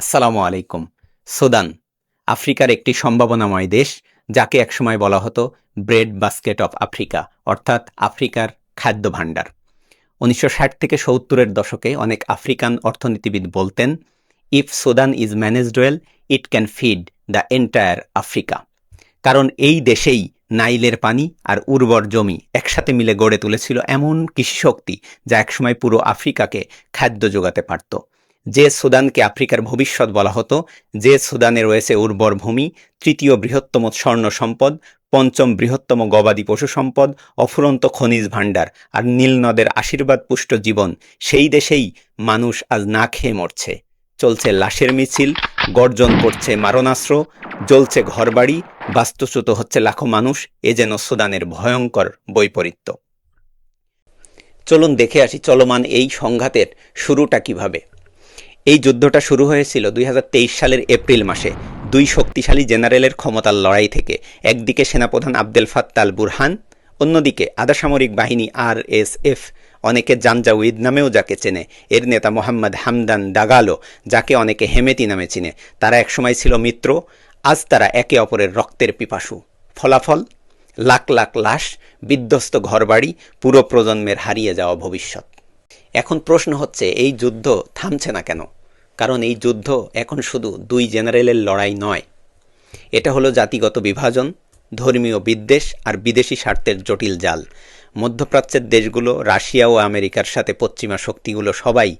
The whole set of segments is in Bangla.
আসসালামু আলাইকুম। সুদান, আফ্রিকার একটি সম্ভাবনাময় দেশ যাকে একসময় বলা হতো ব্রেড বাস্কেট অফ আফ্রিকা, অর্থাৎ আফ্রিকার খাদ্য ভাণ্ডার উনিশশো ষাট থেকে সত্তরের দশকে অনেক আফ্রিকান অর্থনীতিবিদ বলতেন if Sudan is managed well it can feed the entire Africa কারণ এই দেশেই নাইলের পানি আর উর্বর জমি একসাথে মিলে গড়ে তুলেছিল এমন কৃষিশক্তি যা একসময় পুরো আফ্রিকাকে খাদ্য যোগাতে পারত। যে সুদানকে আফ্রিকার ভবিষ্যৎ বলা হতো, যে সুদানে রয়েছে উর্বর ভূমি, তৃতীয় বৃহত্তম স্বর্ণ সম্পদ, পঞ্চম বৃহত্তম গবাদি পশু সম্পদ, অফুরন্ত খনিজ ভাণ্ডার আর নীল নদের আশীর্বাদ পুষ্ট জীবন, সেই দেশেই মানুষ আজ না খেয়ে মরছে। চলছে লাশের মিছিল, গর্জন করছে মারণাস্ত্র, জ্বলছে ঘরবাড়ি, বাস্তুচ্যুত হচ্ছে লাখো মানুষ, এ যেন সুদানের ভয়ঙ্কর বৈপরীত্য। চলুন দেখে আসি চলমান এই সংঘাতের শুরুটা কীভাবে। এই যুদ্ধটা শুরু হয়েছিল দুই হাজার তেইশ সালের এপ্রিল মাসে। দুই শক্তিশালী জেনারেলের ক্ষমতার লড়াই থেকে। একদিকে সেনাপ্রধান আবদেল ফাত্তাল বুরহান, অন্যদিকে আধা সামরিক বাহিনী আর এস এফ। অনেকে জানজাউইদ নামেও যাকে চেনে। এর নেতা মোহাম্মদ হামদান দাগালো, যাকে অনেকে হেমেতি নামে চিনে। তারা একসময় ছিল মিত্র, আজ তারা একে অপরের রক্তের পিপাসু। ফলাফল? লাখ লাখ লাশ, বিধ্বস্ত ঘরবাড়ি, পুরো প্রজন্মের হারিয়ে যাওয়া ভবিষ্যৎ। এখন প্রশ্ন হচ্ছে, এই যুদ্ধ থামছে না কেন? কারণ এই যুদ্ধ এখন শুধু দুই জেনারেলের লড়াই নয়। এটা হলো জাতিগত বিভাজন, ধর্মীয় বিদ্বেষ আর বিদেশি স্বার্থের জটিল জাল। মধ্যপ্রাচ্যের দেশগুলো, রাশিয়া ও আমেরিকার সাথে পশ্চিমা শক্তিগুলো সবাই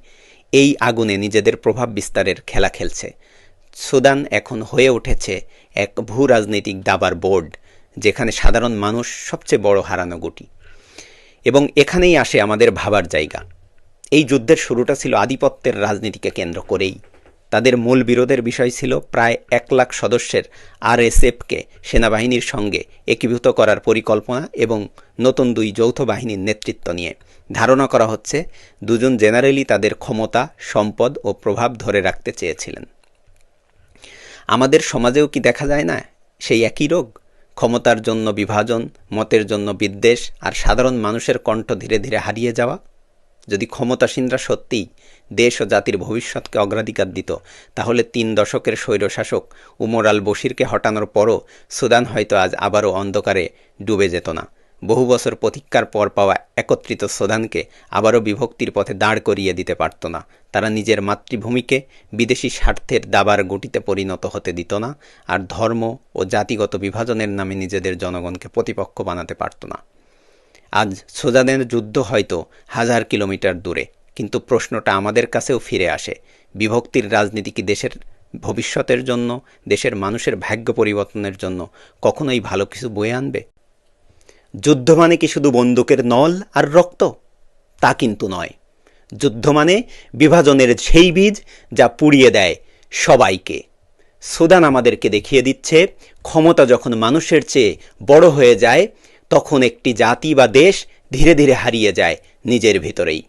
এই আগুনে নিজেদের প্রভাব বিস্তারের খেলা খেলছে। সুদান এখন হয়ে উঠেছে এক ভূ রাজনৈতিক দাবার বোর্ড, যেখানে সাধারণ মানুষ সবচেয়ে বড় হারানো গুটি। এবং এখানেই আসে আমাদের ভাবার জায়গা। এই যুদ্ধের শুরুটা ছিল আধিপত্যের রাজনীতিকে কেন্দ্র করেই। তাদের মূল বিরোধের বিষয় ছিল প্রায় এক লাখ সদস্যের আরএসএফকে সেনাবাহিনীর সঙ্গে একীভূত করার পরিকল্পনা এবং নতুন দুই যৌথ বাহিনীর নেতৃত্ব নিয়ে। ধারণা করা হচ্ছে, দুজন জেনারেলই তাদের ক্ষমতা, সম্পদ ও প্রভাব ধরে রাখতে চেয়েছিলেন। আমাদের সমাজেও কি দেখা যায় না সেই একই রোগ? ক্ষমতার জন্য বিভাজন, মতের জন্য বিদ্বেষ আর সাধারণ মানুষের কণ্ঠ ধীরে ধীরে হারিয়ে যাওয়া? যদি ক্ষমতাসীনরা সত্যিই দেশ ও জাতির ভবিষ্যৎকে অগ্রাধিকার দিত, তাহলে তিন দশকের স্বৈরশাসক উমর আল বশিরকে হটানোর পরও সুদান হয়তো আজ আবারও অন্ধকারে ডুবে যেত না। বহু বছর প্রতীক্ষার পর পাওয়া একত্রিত সুদানকে আবারও বিভক্তির পথে দাঁড় করিয়ে দিতে পারত না। তারা নিজের মাতৃভূমিকে বিদেশি স্বার্থের দাবার গুটিতে পরিণত হতে দিত না, আর ধর্ম ও জাতিগত বিভাজনের নামে নিজেদের জনগণকে প্রতিপক্ষ বানাতে পারত না। আজ সুদানের যুদ্ধ হয়তো হাজার কিলোমিটার দূরে, কিন্তু প্রশ্নটা আমাদের কাছেও ফিরে আসে। বিভক্তির রাজনীতি কি দেশের ভবিষ্যতের জন্য, দেশের মানুষের ভাগ্য পরিবর্তনের জন্য কখনোই ভালো কিছু বয়ে আনবে? যুদ্ধ মানে কি শুধু বন্দুকের নল আর রক্ত? তা কিন্তু নয়। যুদ্ধ মানে বিভাজনের সেই বীজ যা পুড়িয়ে দেয় সবাইকে। সুদান আমাদেরকে দেখিয়ে দিচ্ছে, ক্ষমতা যখন মানুষের চেয়ে বড় হয়ে যায় তখন একটি জাতি বা দেশ ধীরে ধীরে হারিয়ে যায় নিজের ভিতরেই।